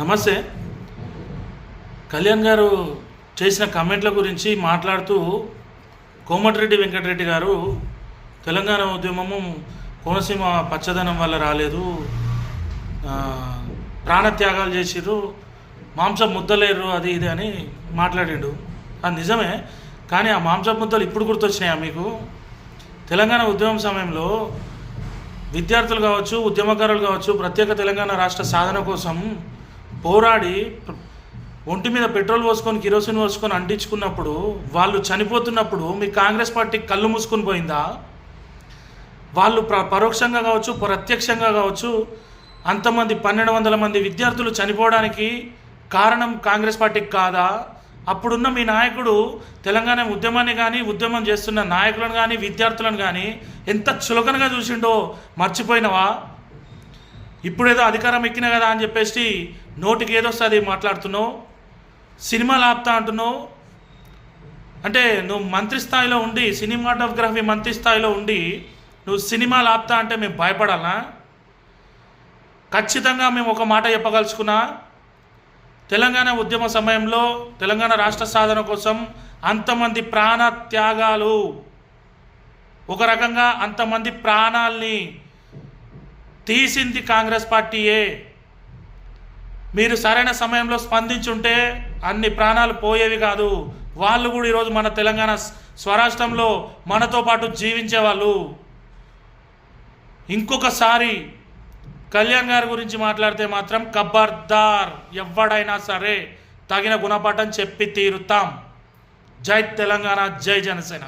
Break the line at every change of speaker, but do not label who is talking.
నమస్తే. కళ్యాణ్ గారు చేసిన కమెంట్ల గురించి మాట్లాడుతూ కోమటిరెడ్డి వెంకటరెడ్డి గారు తెలంగాణ ఉద్యమము కోనసీమ పచ్చదనం వల్ల రాలేదు ప్రాణత్యాగాలు చేసిర్రు మాంసం ముద్దలేరు అది ఇది అని మాట్లాడిండు. అది నిజమే కానీ ఆ మాంసం ముద్దలు ఇప్పుడు గుర్తొచ్చినాయా మీకు? తెలంగాణ ఉద్యమం సమయంలో విద్యార్థులు కావచ్చు ఉద్యమకారులు కావచ్చు ప్రత్యేక తెలంగాణ రాష్ట్ర సాధన కోసం పోరాడి ఒంటి మీద పెట్రోల్ పోసుకొని కిరోసిన్ పోసుకొని అంటించుకున్నప్పుడు వాళ్ళు చనిపోతున్నప్పుడు మీ కాంగ్రెస్ పార్టీ కళ్ళు మూసుకొని పోయిందా? వాళ్ళు ప్ర పరోక్షంగా కావచ్చు ప్రత్యక్షంగా కావచ్చు అంతమంది పన్నెండు వందల మంది విద్యార్థులు చనిపోవడానికి కారణం కాంగ్రెస్ పార్టీకి కాదా? అప్పుడున్న మీ నాయకుడు తెలంగాణ ఉద్యమాన్ని కానీ ఉద్యమం చేస్తున్న నాయకులను కానీ విద్యార్థులను కానీ ఎంత చులకనగా చూసిండో మర్చిపోయినవా? ఇప్పుడేదో అధికారం ఎక్కిన కదా అని చెప్పేసి నోటికి ఏదొస్తుంది మాట్లాడుతున్నావు? సినిమాలు ఆపుతా అంటున్నావు? అంటే నువ్వు మంత్రి స్థాయిలో ఉండి సినిమాటోగ్రఫీ మంత్రి స్థాయిలో ఉండి నువ్వు సినిమాలు ఆపుతా అంటే మేము భయపడాలా? ఖచ్చితంగా మేము ఒక మాట చెప్పగలుచుకున్నా తెలంగాణ ఉద్యమ సమయంలో తెలంగాణ రాష్ట్ర సాధన కోసం అంతమంది ప్రాణ త్యాగాలు. ఒక రకంగా అంతమంది ప్రాణాల్ని తీసింది కాంగ్రెస్ పార్టీయే. మీరు సరైన సమయంలో స్పందించుంటే అన్ని ప్రాణాలు పోయేవి కాదు. వాళ్ళు కూడా ఈరోజు మన తెలంగాణ స్వరాష్ట్రంలో మనతో పాటు జీవించేవాళ్ళు. ఇంకొకసారి కళ్యాణ్ గారి గురించి మాట్లాడితే మాత్రం కబర్దార్ ఎవడైనా సరే తగిన గుణపాఠం చెప్పి తీరుతాం. జై తెలంగాణ జై జనసేన.